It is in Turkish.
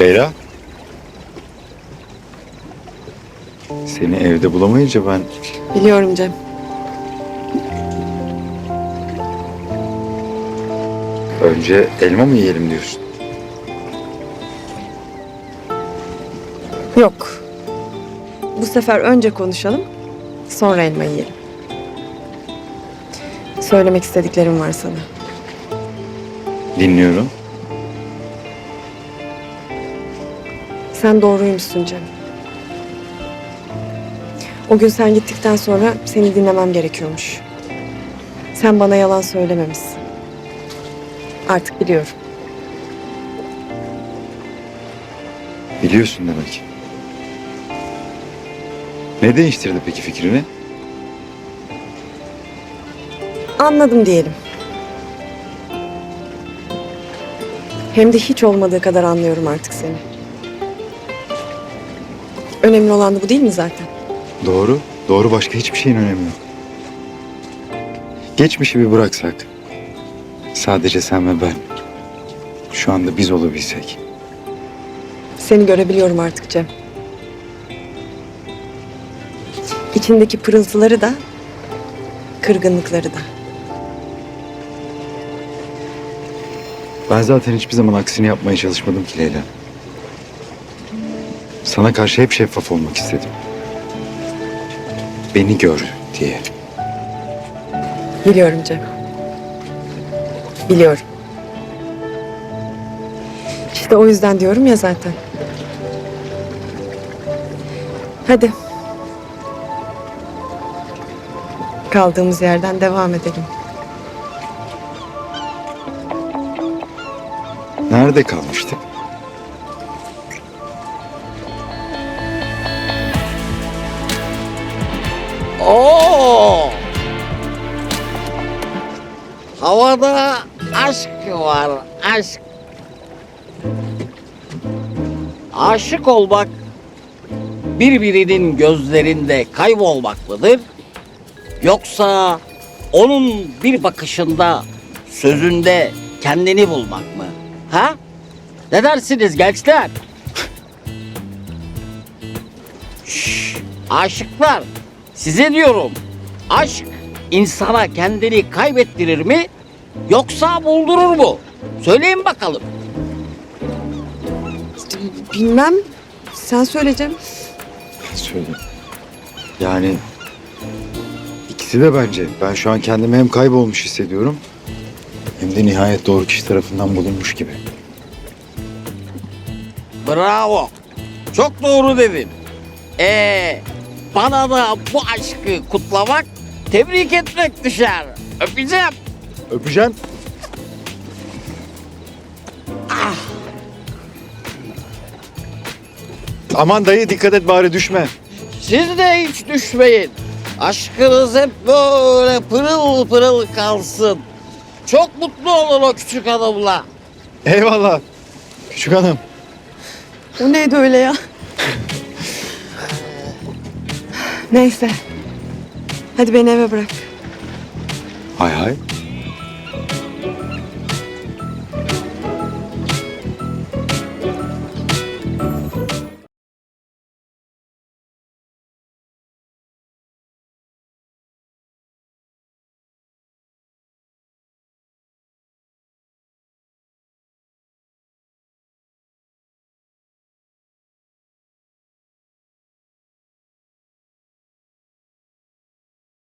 Leyla. Seni evde bulamayınca ben Biliyorum Cem. önce elma mı yiyelim diyorsun? Yok. Bu sefer önce konuşalım, sonra elma yiyelim. Söylemek istediklerim var sana. Dinliyorum. Sen doğruymuşsun Cem. O gün sen gittikten sonra seni dinlemem gerekiyormuş. Sen bana yalan söylememişsin. Artık biliyorum. Biliyorsun demek. Ne değiştirdi peki fikrini? Anladım diyelim. Hem de hiç olmadığı kadar anlıyorum artık seni. Önemli olan da bu değil mi zaten? Doğru. Doğru başka hiçbir şeyin önemi yok. Geçmişi bir bıraksak. Sadece sen ve ben. Şu anda biz olabilsek. Seni görebiliyorum artık Cem. İçindeki pırıltıları da, kırgınlıkları da. Ben zaten hiçbir zaman aksini yapmaya çalışmadım ki Leyla. Sana karşı hep şeffaf olmak istedim. Beni gör diye. Biliyorum Cem. Biliyorum. İşte o yüzden diyorum ya zaten. Hadi. Kaldığımız yerden devam edelim. Nerede kalmıştık? Havada aşk var, aşk. Aşık olmak birbirinin gözlerinde kaybolmak mıdır? Yoksa onun bir bakışında, sözünde kendini bulmak mı? Ha? Ne dersiniz gençler? Şşş, aşıklar size diyorum. Aşk insana kendini kaybettirir mi yoksa buldurur mu? Söyleyin bakalım. Bilmem. Sen söyleyeceğim. Söyle. Yani ikisi de bence. Ben şu an kendimi hem kaybolmuş hissediyorum hem de nihayet doğru kişi tarafından bulunmuş gibi. Bravo. Çok doğru dedin. Ee, bana da bu aşkı kutlamak, tebrik etmek düşer. Öpeceğim. Öpeceğim. Aman dayı dikkat et bari düşme. Siz de hiç düşmeyin. Aşkınız hep böyle pırıl pırıl kalsın. Çok mutlu olun o küçük hanımla. Eyvallah. Küçük hanım. O neydi öyle ya? Neyse. Hadi beni eve bırak. Hay hay.